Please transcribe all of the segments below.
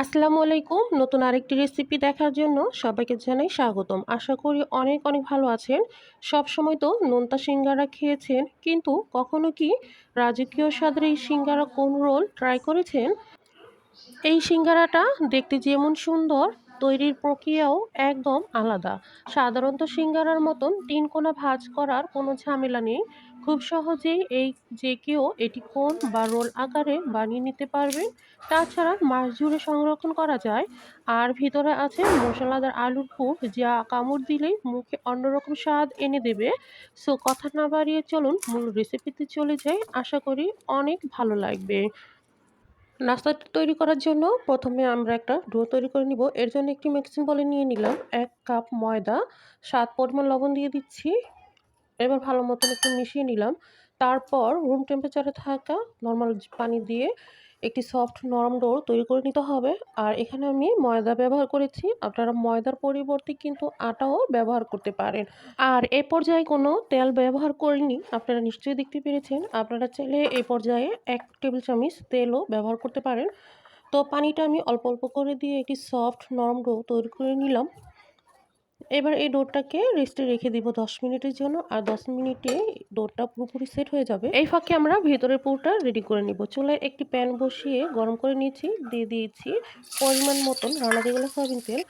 আসসালামু আলাইকুম। নতুন আরেকটি রেসিপি দেখার জন্য সবাইকে জানাই স্বাগতম। আশা করি অনেক অনেক ভালো আছেন। সব সময় তো নোনতা সিঙ্গারা খেয়েছেন, কিন্তু কখনো কি রাজকীয় স্বাদের এই সিঙ্গারা কোন রোল ট্রাই করেছেন? এই সিঙ্গারাটা দেখতে যেমন সুন্দর, তৈরির প্রক্রিয়াও একদম আলাদা। সাধারণত সিঙ্গারার মতন তিন কোনা ভাঁজ করার কোনো ঝামেলা নেই। খুব সহজেই এই যে কেউ এটি কোন বা রোল আকারে বানিয়ে নিতে পারবেন তাছাড়া মাস জুড়ে সংরক্ষণ করা যায়। আর ভিতরে আছে মশলাদার আলুর পুর, যা কামড় দিলেই মুখে অন্যরকম স্বাদ এনে দেবে। সো কথা না বাড়িয়ে চলুন, মূল রেসিপিতে চলে যাই। আশা করি অনেক ভালো লাগবে। নাস্তাটা তৈরি করার জন্য প্রথমে আমরা একটা ডো তৈরি করে নিব। এর জন্য একটি মিক্সিং বলে নিয়ে নিলাম এক কাপ ময়দা। স্বাদ পরিমাণ লবণ দিয়ে দিচ্ছি। এবার ভালো মতন একটু মিশিয়ে নিলাম। তারপর রুম টেম্পারেচারে থাকা নর্মাল পানি দিয়ে একটি সফট নরম ডো তৈরি করে নিতে হবে। আর এখানে আমি ময়দা ব্যবহার করেছি। আপনারা ময়দার পরিবর্তে কিন্তু আটাও ব্যবহার করতে পারেন। আর এ পর্যায়ে কোনো তেল ব্যবহার করিনি, আপনারা নিশ্চয়ই দেখতে পেরেছেন। আপনারা চাইলে এই পর্যায়ে এক টেবিল চামচ তেলও ব্যবহার করতে পারেন। তো পানিটা আমি অল্প অল্প করে দিয়ে একটি সফট নরম ডো তৈরি করে নিলাম। এবার এই ডোরটাকে রেস্টে রেখে দিব দশ মিনিটের জন্য, আর দশ মিনিটে ডোরটা পুরোপুরি সেট হয়ে যাবে। এই ফাঁকে আমরা ভেতরের পুরোটা রেডি করে নিব। চুলায় একটি প্যান বসিয়ে গরম করে নিয়েছি, দিয়ে দিয়েছি পরিমাণ মতন রান্না যেগুলো সয়াবিন তেল।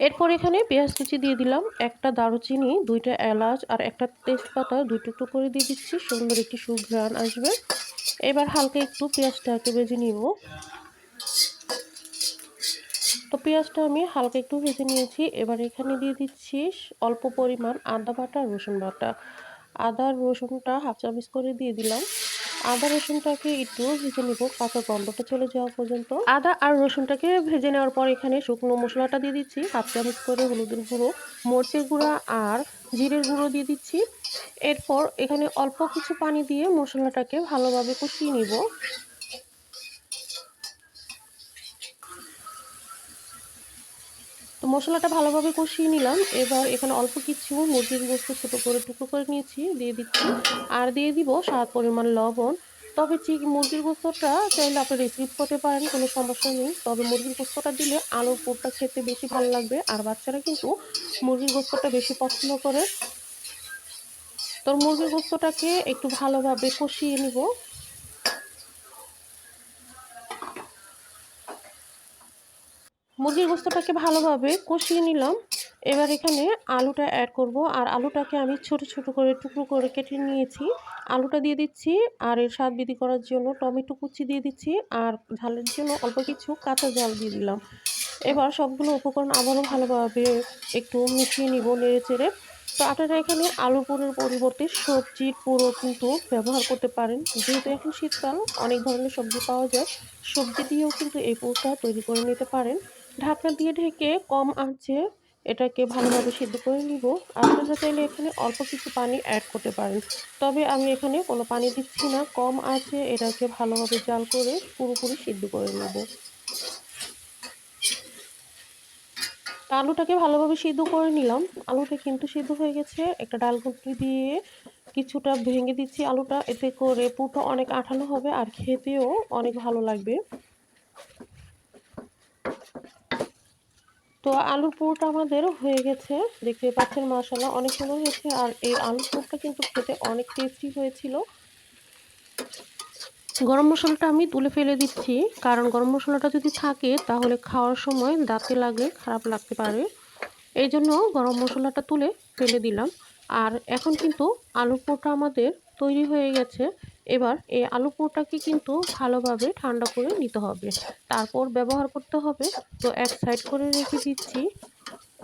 এরপর এখানে পেঁয়াজ কুচি দিয়ে দিলাম, একটা দারুচিনি, দুইটা এলাচ, আর একটা তেজপাতা দুই টুকরো করে দিয়ে দিচ্ছি। সুন্দর একটি সুঘ্রাণ আসবে। এবার হালকা একটু পেঁয়াজটাকে বেজে নিব। তো পেঁয়াজটা আমি হালকা একটু ভেজে নিয়েছি। এবার এখানে দিয়ে দিচ্ছি অল্প পরিমাণ আদা বাটা, রসুন বাটা। আদা, রসুনটা হাফ চামচ করে দিয়ে দিলাম। আদা, রসুনটাকে একটু ভেজে নিব। কাঁচা গন্ধটা চলে যাওয়া পর্যন্ত। আদা আর রসুনটাকে ভেজে নেওয়ার পর এখানে শুকনো মশলাটা দিয়ে দিচ্ছি। হাফ চামচ করে হলুদের গুঁড়ো, মরচের গুঁড়া আর জিরের গুঁড়ো দিয়ে দিচ্ছি। এরপর এখানে অল্প কিছু পানি দিয়ে মশলাটাকে ভালোভাবে কষিয়ে নিব। মশলাটা ভালোভাবে কষিয়ে নিলাম। এবার এখানে অল্প কিছু মুরগির গোস্ত ছোটো করে টুকরো করে নিয়েছি, দিয়ে দিচ্ছি। আর দিয়ে দিব স্বাদ পরিমাণ লবণ। তবে চিক মুরগির গোস্তটা চাইলে আপনি রিসিভ করতে পারেন, কোনো সমস্যা নেই। তবে মুরগির গোস্তটা দিলে আলুর পুরটা খেতে বেশি ভালো লাগবে। আর বাচ্চারা কিন্তু মুরগির গোস্তটা বেশি পছন্দ করে। তো মুরগির গোস্তটাকে একটু ভালোভাবে কষিয়ে নিব। মুরগির গোস্তটাকে ভালোভাবে কষিয়ে নিলাম। এবার এখানে আলুটা অ্যাড করব। আর আলুটাকে আমি ছোট ছোট করে, টুকরো করে কেটে নিয়েছি। আলুটা দিয়ে দিচ্ছি, আর এর স্বাদ বৃদ্ধি করার জন্য টমেটো কুচি দিয়ে দিচ্ছি, আর ঝালের জন্য অল্প কিছু কাঁচা জাল দিয়ে দিলাম। এবার সবগুলো উপকরণ আবারও ভালোভাবে একটু মিশিয়ে নিব নেড়ে চেড়ে। তো আপনারা এখানে আলু পুরের পরিবর্তে সবজির পুরো কিন্তু ব্যবহার করতে পারেন। যেহেতু এখন শীতকাল, অনেক ধরনের সবজি পাওয়া যায়। সবজি দিয়েও কিন্তু এই পুরটা তৈরি করে নিতে পারেন। ঢাকনা দিয়ে ঢেকে কম আঁচে এটাকে ভালোভাবে সিদ্ধ করে নিব। আপনারা চাইলে এখানে অল্প কিছু পানি অ্যাড করতে পারেন। তবে আমি এখানে কোনো পানি দিচ্ছি না। কম আঁচে এটাকে ভালোভাবে জাল করে পুরোপুরি সিদ্ধ করে নেব। আলুটাকে ভালোভাবে সিদ্ধ করে নিলাম। আলুটা কিন্তু সিদ্ধ হয়ে গেছে। একটা ডাল ঘুটনি দিয়ে কিছুটা ভেঙে দিচ্ছি আলুটা। এতে করে পুরোটা অনেক আঠালো হবে আর খেতেও অনেক ভালো লাগবে। তো আলুর পুরোটা আমাদের হয়ে গেছে। দেখতে পাচ্ছেন মশলা অনেক সুন্দর হয়েছে। আর এই আলুর পুরোটা কিন্তু খেতে অনেক টেস্টি হয়েছিল। গরম মশলাটা আমি তুলে ফেলে দিচ্ছি। কারণ গরম মশলাটা যদি থাকে, তাহলে খাওয়ার সময় দাঁতে লাগলে খারাপ লাগতে পারে। এই জন্য গরম মশলাটা তুলে ফেলে দিলাম। আর এখন কিন্তু আলুর পুরোটা আমাদের তৈরি হয়ে গেছে। এবার এই আলু পোটাকে কিন্তু ভালোভাবে ঠান্ডা করে নিতে হবে। তারপর ব্যবহার করতে হবে। তো এক সাইড করে রেখে দিচ্ছি।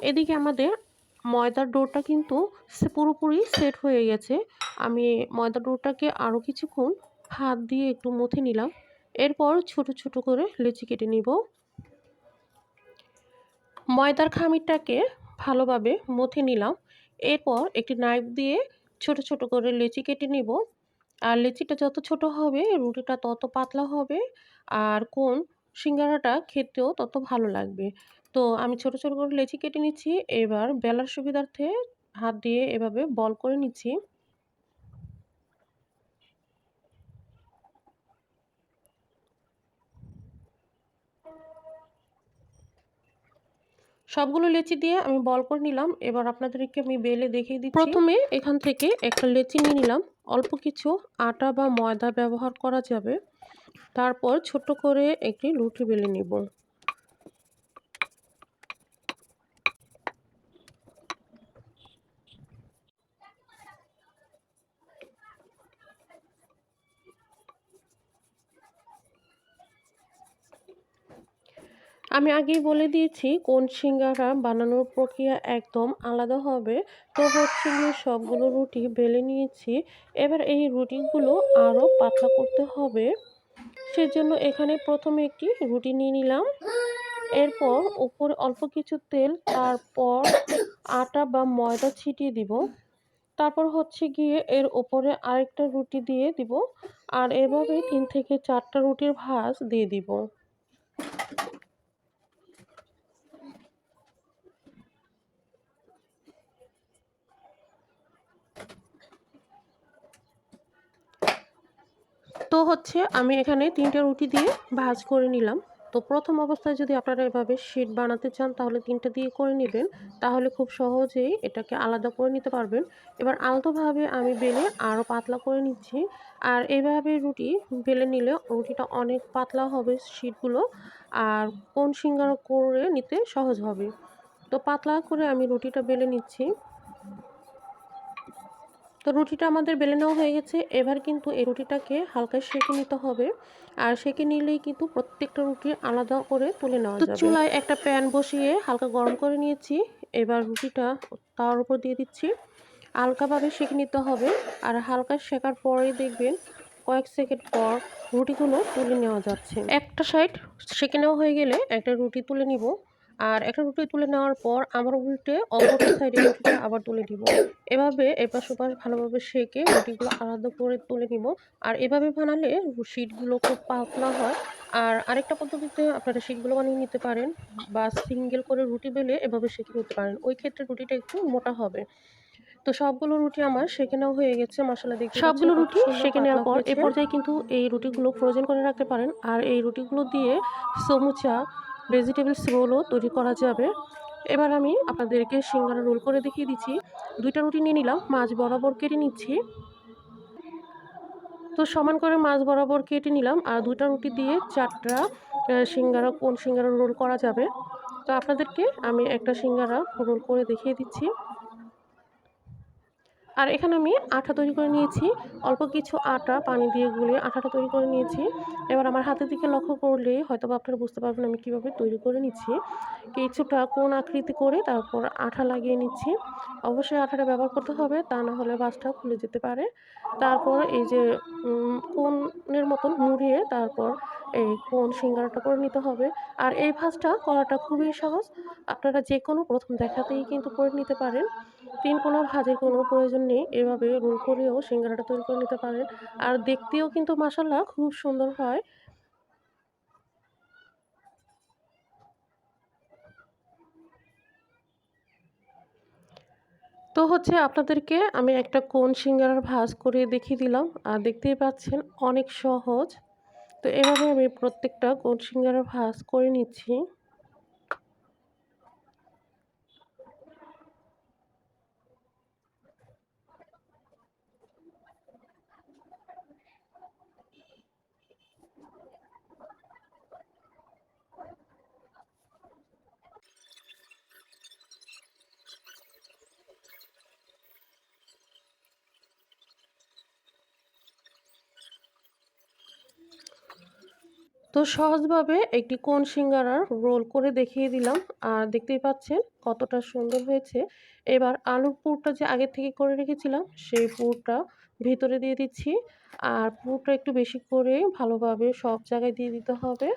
এদিকে আমাদের ময়দার ডোরটা কিন্তু পুরোপুরি সেট হয়ে গেছে। আমি ময়দার ডোরটাকে আরও কিছুক্ষণ হাত দিয়ে একটু মুথে নিলাম। এরপর ছোট ছোট করে লেচি কেটে নিব। ময়দার খামিরটাকে ভালোভাবে মুথে নিলাম। এরপর একটি নাইফ দিয়ে ছোট ছোট করে লেচি কেটে নিব। আর লেচিটা যত ছোট হবে, রুটিটা তত পাতলা হবে, আর কোন সিঙ্গারাটা খেতেও তত ভালো লাগবে। তো আমি ছোট ছোট করে লেচি কেটে নিচ্ছি, এবার বেলার সুবিধার্থে হাত দিয়ে এভাবে বল করে নিচ্ছি। সবগুলো লেচি দিয়ে আমি বল করে নিলাম। এবার আপনাদেরকে আমি বেলে দেখিয়ে দিই প্রথমে এখান থেকে একটা লেচি নিয়ে নিলাম। অল্প কিছু আটা বা ময়দা ব্যবহার করা যাবে। তারপর ছোট করে একটি লুটি বেলে নিব। আমি আগেই বলে দিয়েছি, কোন সিঙ্গারা বানানোর প্রক্রিয়া একদম আলাদা হবে। তো হচ্ছে গিয়ে সবগুলো রুটি বেলে নিয়েছি। এবার এই রুটিগুলো আরও পাতলা করতে হবে। সেজন্য এখানে প্রথমে একটি রুটি নিয়ে নিলাম। এরপর উপরে অল্প কিছু তেল, তারপর আটা বা ময়দা ছিটিয়ে দিব। তারপর হচ্ছে গিয়ে এর ওপরে আরেকটা রুটি দিয়ে দিব। আর এভাবে তিন থেকে চারটা রুটির ভাঁজ দিয়ে দিব। তো হচ্ছে আমি এখানে তিনটে রুটি দিয়ে ভাজ করে নিলাম। তো প্রথম অবস্থায় যদি আপনারা এভাবে শিট বানাতে চান, তাহলে তিনটে দিয়ে করে নেবেন। তাহলে খুব সহজেই এটাকে আলাদা করে নিতে পারবেন। এবার আলতোভাবে আমি বেলে আরও পাতলা করে নিচ্ছি। আর এভাবে রুটি বেলে নিলে রুটিটা অনেক পাতলা হবে শিটগুলো আর কোন সিঙ্গারা করে নিতে সহজ হবে। তো পাতলা করে আমি রুটিটা বেলে নিচ্ছি। তো রুটিটা আমাদের বেলে নেওয়া হয়ে গেছে। এবার কিন্তু এই রুটিটাকে হালকা সেঁকে নিতে হবে। আর সেঁকে নিলেই কিন্তু প্রত্যেকটা রুটি আলাদা করে তুলে নেওয়া যাবে। চুলায় একটা প্যান বসিয়ে হালকা গরম করে নিয়েছি। এবার রুটিটা তার উপর দিয়ে দিচ্ছি। হালকাভাবে সেঁকে নিতে হবে। আর হালকা শেখার পরেই দেখবেন কয়েক সেকেন্ড পর রুটিগুলো তুলে নেওয়া যাচ্ছে। একটা সাইড সেঁকে নেওয়া হয়ে গেলে একটা রুটি তুলে নিব। আর একটা রুটি তুলে নেওয়ার পর আমার উল্টে অপর সাইডে রুটিটা আবার তুলে নিব। এভাবে এপাশ ওপাশ ভালোভাবে সেঁকে রুটিগুলো আলাদা করে তুলে নিব। আর এভাবে বানালে শিটগুলো খুব পাতলা হয়। আর আরেকটা পদ্ধতিতে আপনারা শিটগুলো বানিয়ে নিতে পারেন বা সিঙ্গেল করে রুটি বেলে এভাবে সেঁকে নিতে পারেন। ওই ক্ষেত্রে রুটিটা একটু মোটা হবে। তো সবগুলো রুটি আমার সেঁকে নেওয়া হয়ে গেছে মশলা দেখতে সবগুলো রুটি সেঁকে নেওয়ার পর এ পর্যায়ে কিন্তু এই রুটিগুলো ফ্রোজেন করে রাখতে পারেন। আর এই রুটিগুলো দিয়ে সমুচা ভেজিটেবলস রোলও তৈরি করা যাবে। এবার আমি আপনাদেরকে সিঙ্গারা রোল করে দেখিয়ে দিচ্ছি। দুইটা রুটি নিয়ে নিলাম, মাছ বরাবর কেটে নিচ্ছি। তো সমান করে মাছ বরাবর কেটে নিলাম আর দুইটা রুটি দিয়ে চারটা সিঙ্গারা, কোন সিঙ্গারা রোল করা যাবে। তো আপনাদেরকে আমি একটা সিঙ্গারা রোল করে দেখিয়ে দিচ্ছি। আর এখানে আমি আঠা তৈরি করে নিয়েছি। অল্প কিছু আটা পানি দিয়ে গুলিয়ে আঠাটা তৈরি করে নিয়েছি। এবার আমার হাতের দিকে লক্ষ্য করলে হয়তো আপনারা বুঝতে পারবেন আমি কীভাবে তৈরি করে নিচ্ছি। কিছুটা কোন আকৃতি করে তারপর আঠা লাগিয়ে নিচ্ছি। অবশ্যই আঠাটা ব্যবহার করতে হবে, তা না হলে বাসটা খুলে যেতে পারে। তারপর এই যে কোনের মতন মুড়িয়ে তারপর এই কোন সিঙ্গারাটা করে নিতে হবে। আর এই ভাজটা করাটা খুবই সহজ। আপনারা যে কোনো প্রথম দেখাতেই কিন্তু করে নিতে পারেন। তিন কোনো ভাজের কোনো প্রয়োজন নেই। এভাবে রোল করেও সিঙ্গারাটা তৈরি করে নিতে পারেন। আর দেখতেও কিন্তু মাসাল্লাহ খুব সুন্দর হয়। তো হচ্ছে আপনাদেরকে আমি একটা কোন সিঙ্গারার ভাজ করে দেখিয়ে দিলাম। আর দেখতেই পাচ্ছেন অনেক সহজ। তো এভাবে আমি প্রত্যেকটা কোন সিঙ্গারার ভাজ করে নিচ্ছি। তো সহজভাবে একটি কোন সিঙ্গারার রোল করে দেখিয়ে দিলাম। আর দেখতেই পাচ্ছেন কতটা সুন্দর হয়েছে। এবার আলুর পুরটা যে আগে থেকে করে রেখেছিলাম, সেই পুরটা ভিতরে দিয়ে দিচ্ছি। আর পুরটা একটু বেশি করে ভালোভাবে সব জায়গায় দিয়ে দিতে হবে।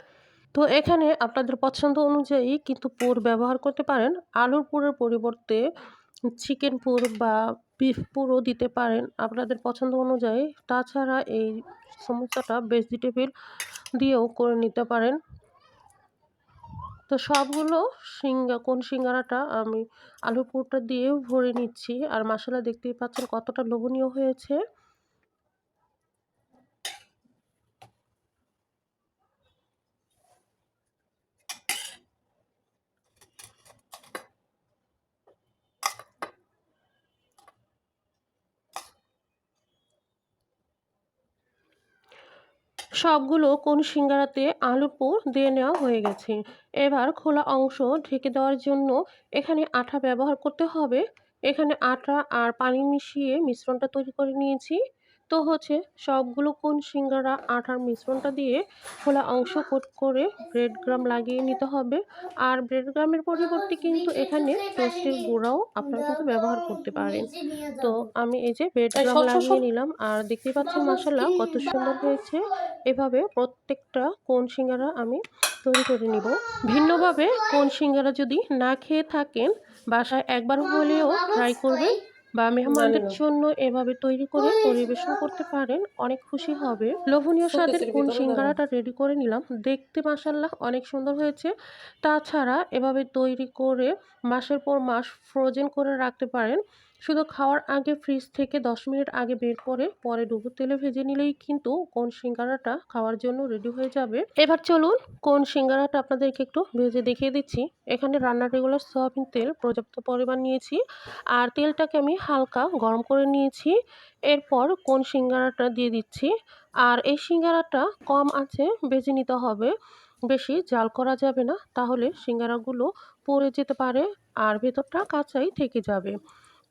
তো এখানে আপনাদের পছন্দ অনুযায়ী কিন্তু পুর ব্যবহার করতে পারেন। আলুর পুরের পরিবর্তে চিকেন পুর বা বিফ পুরও দিতে পারেন। আপনাদের পছন্দ অনুযায়ী। তাছাড়া এই সমস্যাটা ভেজিটেবিল দিয়েও করে নিতে পারেন। তো সবগুলো সিঙ্গা, কোন সিঙ্গারাটা আমি আলু পুরটা দিয়েও ভরে নিচ্ছি। আর মশলা দেখতেই পাচ্ছেন কতটা লোভনীয় হয়েছে। সবগুলো কোন সিঙ্গারাতে আলুর পুর দিয়ে নেওয়া হয়ে গেছে। এবার খোলা অংশ ঢেকে দেওয়ার জন্য এখানে আঠা ব্যবহার করতে হবে। এখানে আটা আর পানি মিশিয়ে মিশ্রণটা তৈরি করে নিয়েছি। তো হচ্ছে সবগুলো কোন সিঙ্গারা আঠার মিশ্রণটা দিয়ে খোলা অংশ কোট করে ব্রেড গ্রাম লাগিয়ে নিতে হবে। আর ব্রেড গ্রামের পরিবর্তে কিন্তু এখানে টোস্টের গুঁড়াও আপনারা কিন্তু ব্যবহার করতে পারেন। তো আমি এই যে ব্রেড গ্রাম লাগিয়ে নিলাম। আর দেখতে পাচ্ছেন মশলা কত সুন্দর হয়েছে। এভাবে প্রত্যেকটা কোন সিঙ্গারা আমি তৈরি করে নিব। ভিন্নভাবে কোন সিঙ্গারা যদি না খেয়ে থাকেন বাসায় একবার হলেও ট্রাই করবেন। বা মেহমানদের জন্য এভাবে তৈরি করে পরিবেশন করতে পারেন অনেক খুশি হবে। লোভনীয় স্বাদের কোন সিঙ্গারাটা রেডি করে নিলাম। দেখতে মাসাল্লাহ অনেক সুন্দর হয়েছে। তাছাড়া এভাবে তৈরি করে মাসের পর মাস ফ্রোজেন করে রাখতে পারেন। শুধু খাওয়ার আগে ফ্রিজ থেকে দশ মিনিট আগে বের করে পরে ডুবো তেলে ভেজে নিলেই কিন্তু কোন সিঙ্গারাটা খাওয়ার জন্য রেডি হয়ে যাবে। এবার চলুন কোন সিঙ্গারাটা আপনাদেরকে একটু ভেজে দেখিয়ে দিচ্ছি। এখানে রান্নার রেগুলার সয়াবিন তেল পর্যাপ্ত পরিমাণ নিয়েছি আর তেলটাকে আমি হালকা গরম করে নিয়েছি। এরপর কোন সিঙ্গারাটা দিয়ে দিচ্ছি আর এই সিঙ্গারাটা কম আছে ভেজে নিতে হবে, বেশি জাল করা যাবে না, তাহলে সিঙ্গারাগুলো পড়ে যেতে পারে আর ভেতরটা কাঁচাই থেকে যাবে।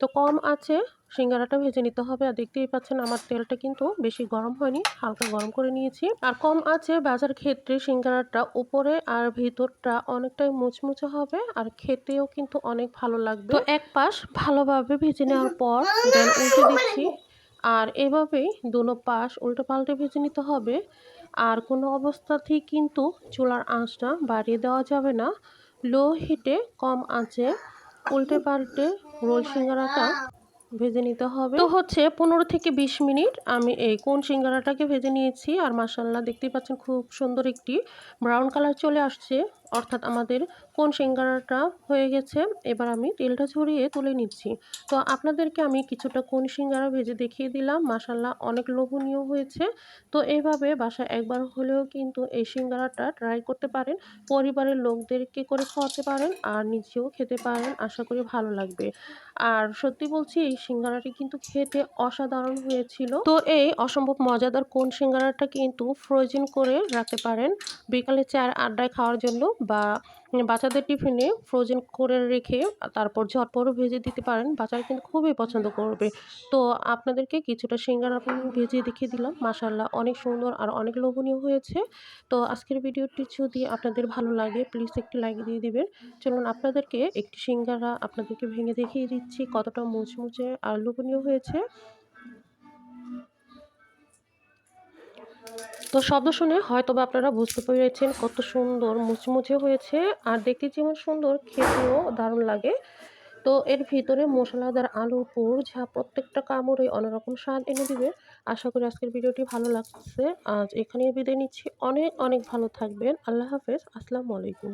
তো কম আছে, সিঙ্গারাটা ভেজে নিতে হবে। আর দেখতেই পাচ্ছেন আমার তেলটা কিন্তু বেশি গরম হয়নি, হালকা গরম করে নিয়েছি। আর কম আছে বাজার ক্ষেত্রে সিঙ্গারাটা উপরে আর ভিতরটা অনেকটাই মুচমুচে হবে আর খেতেও কিন্তু অনেক ভালো লাগবে। তো এক পাশ ভালোভাবে ভেজে নেওয়ার পর দেন উল্টে দিচ্ছি। আর এভাবেই দুনো পাশ উল্টো পাল্টে ভেজে নিতে হবে। আর কোনো অবস্থাতেই কিন্তু চুলার আঁচটা বাড়িয়ে দেওয়া যাবে না। লো হিটে কম আঁচে উল্টে পাল্টে রোল সিঙ্গারাটা ভেজে নিতে হবে। তো হচ্ছে পনেরো থেকে বিশ মিনিট আমি এই কোন সিঙ্গারাটাকে ভেজে নিয়েছি। আর মাসাল্লাহ দেখতেই পাচ্ছেন খুব সুন্দর একটি ব্রাউন কালার চলে আসছে। অর্থাৎ আমাদের কোন সিঙ্গারাটা হয়ে গেছে, এবার আমি তেলটা ঝরিয়ে তুলে নিচ্ছি। তো আপনাদেরকে আমি কিছুটা কোন সিঙ্গারা ভেজে দেখিয়ে দিলাম মাসাল্লাহ অনেক লোভনীয় হয়েছে। তো এইভাবে বাসায় একবার হলেও কিন্তু এই সিঙ্গারাটা ট্রাই করতে পারেন, পরিবারের লোকদেরকে করে খাওয়াতে পারেন আর নিজেও খেতে পারেন, আশা করি ভালো লাগবে। আর সত্যি বলছি, এই সিঙ্গারাটি কিন্তু খেতে অসাধারণ হয়েছিল। তো এই অসম্ভব মজাদার কোন সিঙ্গারাটা কিন্তু ফ্রোজেন করে রাখতে পারেন। বিকালে চার আড্ডায় খাওয়ার জন্য বা বাচ্চাদের টিফিনে ফ্রোজেন করে রেখে তারপর ঝটপটও ভেজে দিতে পারেন। বাচ্চারা কিন্তু খুবই পছন্দ করবে। তো আপনাদেরকে কিছুটা সিঙ্গারা ভেজে দেখিয়ে দিলাম। মাসাল্লাহ অনেক সুন্দর আর অনেক লোভনীয় হয়েছে। তো আজকের ভিডিওটি যদি আপনাদের ভালো লাগে প্লিজ একটি লাইক দিয়ে দিবেন। চলুন আপনাদেরকে একটি সিঙ্গারা আপনাদেরকে ভেঙে দেখিয়ে দিচ্ছি। কতটা মুচমুচে আর লোভনীয় হয়েছে। তো শব্দ শুনে হয়তো বা আপনারা বুঝতে পেরেছেন কত সুন্দর মুচমুচে হয়েছে আর দেখতে যেমন সুন্দর, খেতেও দারুণ লাগে। তো এর ভিতরে মশলাদার আলু পুর যা প্রত্যেকটা কামড়ে অন্যরকম স্বাদ এনে দিবে। আশা করি আজকের ভিডিওটি ভালো লাগছে। আজ এখানেই বিদায় নিচ্ছি। অনেক অনেক ভালো থাকবেন। আল্লাহ হাফেজ। আসসালামু আলাইকুম।